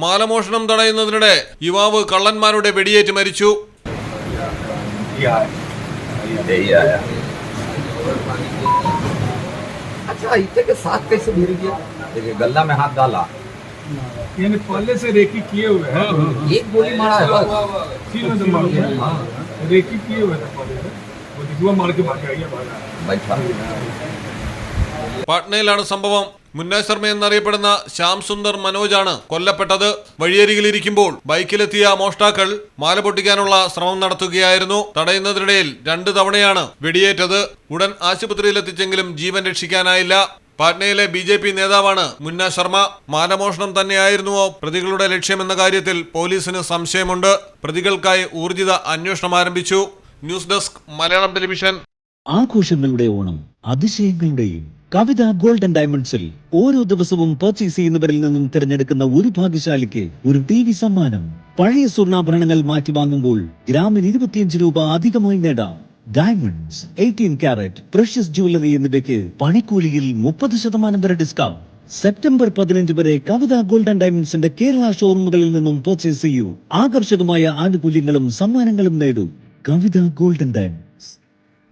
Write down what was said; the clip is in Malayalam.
മാലമോഷണം തടയുന്നതിനിടെ യുവാവ് കള്ളന്മാരുടെ വെടിയേറ്റ് മരിച്ചു यही आया अच्छा इतने के साथ कैसे गिर गया देखिए गला में हाथ डाला यानी पहले से रेकी किए हुए हैं एक गोली मारा है बस तीन में तो मार दिया रेकी किए हुए थे पहले से वो दिखुआ मार के भाग गया भागा बैठा പാട്നയിലാണ് സംഭവം. മുന്ന ശർമ്മ എന്നറിയപ്പെടുന്ന ശ്യാം സുന്ദർ മനോജാണ് കൊല്ലപ്പെട്ടത്. വഴിയരികിലിരിക്കുമ്പോൾ ബൈക്കിലെത്തിയ മോഷ്ടാക്കൾ മാല പൊട്ടിക്കാനുള്ള ശ്രമം നടത്തുകയായിരുന്നു. തടയുന്നതിനിടയിൽ രണ്ടു തവണയാണ് വെടിയേറ്റത്. ഉടൻ ആശുപത്രിയിൽ എത്തിച്ചെങ്കിലും ജീവൻ രക്ഷിക്കാനായില്ല. പാട്നയിലെ ബി ജെ പി നേതാവാണ് മുന്ന ശർമ്മ. മാലമോഷണം തന്നെയായിരുന്നുവോ പ്രതികളുടെ ലക്ഷ്യമെന്ന കാര്യത്തിൽ പോലീസിന് സംശയമുണ്ട്. പ്രതികൾക്കായി ഊർജിത അന്വേഷണം ആരംഭിച്ചു. News desk Malayalam television. ആഘോഷങ്ങളുടെ ഓണം അതിശയങ്ങളുടെയും കവിത ഗോൾഡൻ ഡയമണ്ട്സിൽ ഓരോ ദിവസവും പർച്ചേസ് ചെയ്യുന്നവരിൽ നിന്നും തിരഞ്ഞെടുക്കുന്ന ഒരു ഭാഗ്യശാലിക്ക് ഒരു ടി വി സമ്മാനം. പഴയ സ്വർണാഭരണങ്ങൾ മാറ്റി വാങ്ങുമ്പോൾ ഗ്രാമിന് ഇരുപത്തിയഞ്ച് രൂപ അധികമായി നേടാം. Diamonds eighteen carat precious jewellery എന്നിവയ്ക്ക് പണിക്കൂലിയിൽ മുപ്പത് ശതമാനം വരെ ഡിസ്കൗണ്ട് സെപ്റ്റംബർ പതിനഞ്ച് വരെ കവിത ഗോൾഡൻ ഡയമണ്ട്സിന്റെ കേരള ഷോറൂമുകളിൽ നിന്നും പർച്ചേസ് ചെയ്യൂ. ആകർഷകമായ ആനുകൂല്യങ്ങളും സമ്മാനങ്ങളും നേടൂ. കവിത ഗോൾഡൻ ഡയമണ്ട്